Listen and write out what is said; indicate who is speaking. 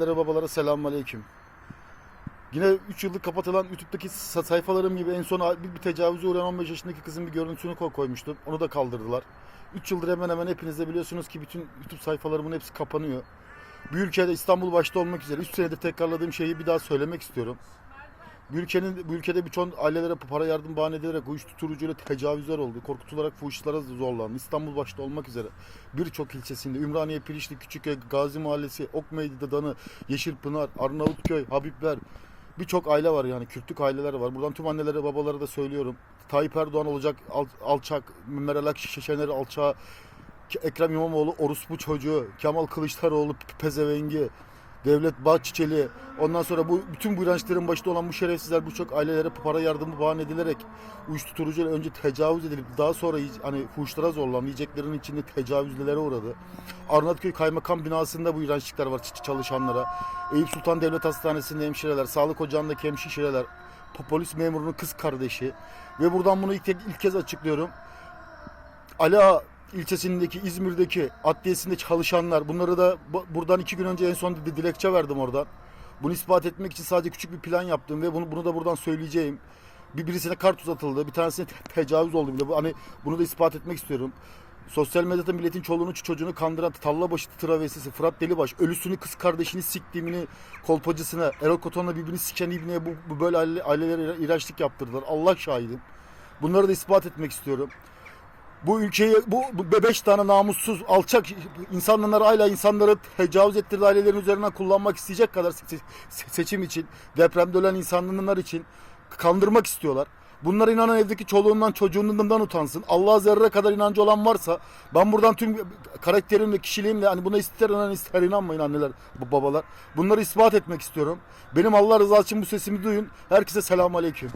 Speaker 1: Annelere babalara selamun aleyküm. Yine 3 yıllık kapatılan YouTube'daki sa- sayfalarım gibi en son bir, bir tecavüze uğrayan 15 yaşındaki kızın bir görüntüsünü koy- koymuştum. Onu da kaldırdılar. 3 yıldır hemen hemen hepiniz de biliyorsunuz ki bütün YouTube sayfalarımın hepsi kapanıyor. Bir ülkede İstanbul başta olmak üzere 3 senedir tekrarladığım şeyi bir daha söylemek istiyorum. Bu ülkenin bu ülkede birçok ailelere para yardım bahane edilerek uyuşturucuyla tecavüzler oldu. Korkutularak fuhuşlara zorlandı. İstanbul başta olmak üzere birçok ilçesinde Ümraniye, Pirişli, Küçükköy, Gazi Mahallesi, Ok Meydanı, Yeşilpınar, Arnavutköy, Habibler birçok aile var yani Kürtlük aileler var. Buradan tüm annelere babalara da söylüyorum. Tayyip Erdoğan olacak al- alçak, Meral Akşener alçağı, Ekrem İmamoğlu orospu çocuğu, Kemal Kılıçdaroğlu pezevengi, Devlet Bahçeli, ondan sonra bu bütün bu inançların başında olan bu şerefsizler bu çok ailelere para yardımı bahane edilerek uyuşturucuyla önce tecavüz edilip daha sonra hani fuhuşlara zorlandı. Yiyeceklerin içinde tecavüzlere uğradı. Arnavutköy Kaymakam binasında bu iğrençlikler var çalışanlara. Eyüp Sultan Devlet Hastanesi'nde hemşireler, sağlık ocağındaki hemşireler, po- polis memurunun kız kardeşi ve buradan bunu ilk, ilk kez açıklıyorum. Ala ilçesindeki İzmir'deki adliyesinde çalışanlar bunları da bu- buradan iki gün önce en son di- dilekçe verdim oradan. Bunu ispat etmek için sadece küçük bir plan yaptım ve bunu, bunu da buradan söyleyeceğim. Bir birisine kart uzatıldı, bir tanesine te- tecavüz oldu bile. Bu, hani bunu da ispat etmek istiyorum. Sosyal medyada milletin çoluğunu çocuğunu kandıran Tallabaşı travestisi Fırat Delibaş ölüsünü kız kardeşini siktiğimini kolpacısına Erol Koton'la birbirini siken ibneye bu, bu böyle aile, ailelere iğrençlik yaptırdılar. Allah şahidim. Bunları da ispat etmek istiyorum. Bu ülkeyi bu, bu tane namussuz alçak insanlar hala insanları tecavüz ettirdiği ailelerin üzerinden kullanmak isteyecek kadar se- se- seçim için depremde ölen insanlar için kandırmak istiyorlar. Bunlar inanan evdeki çoluğundan çocuğundan utansın. Allah'a zerre kadar inancı olan varsa ben buradan tüm karakterimle kişiliğimle hani buna ister inan ister inanmayın anneler bu babalar. Bunları ispat etmek istiyorum. Benim Allah rızası için bu sesimi duyun. Herkese selamun aleyküm.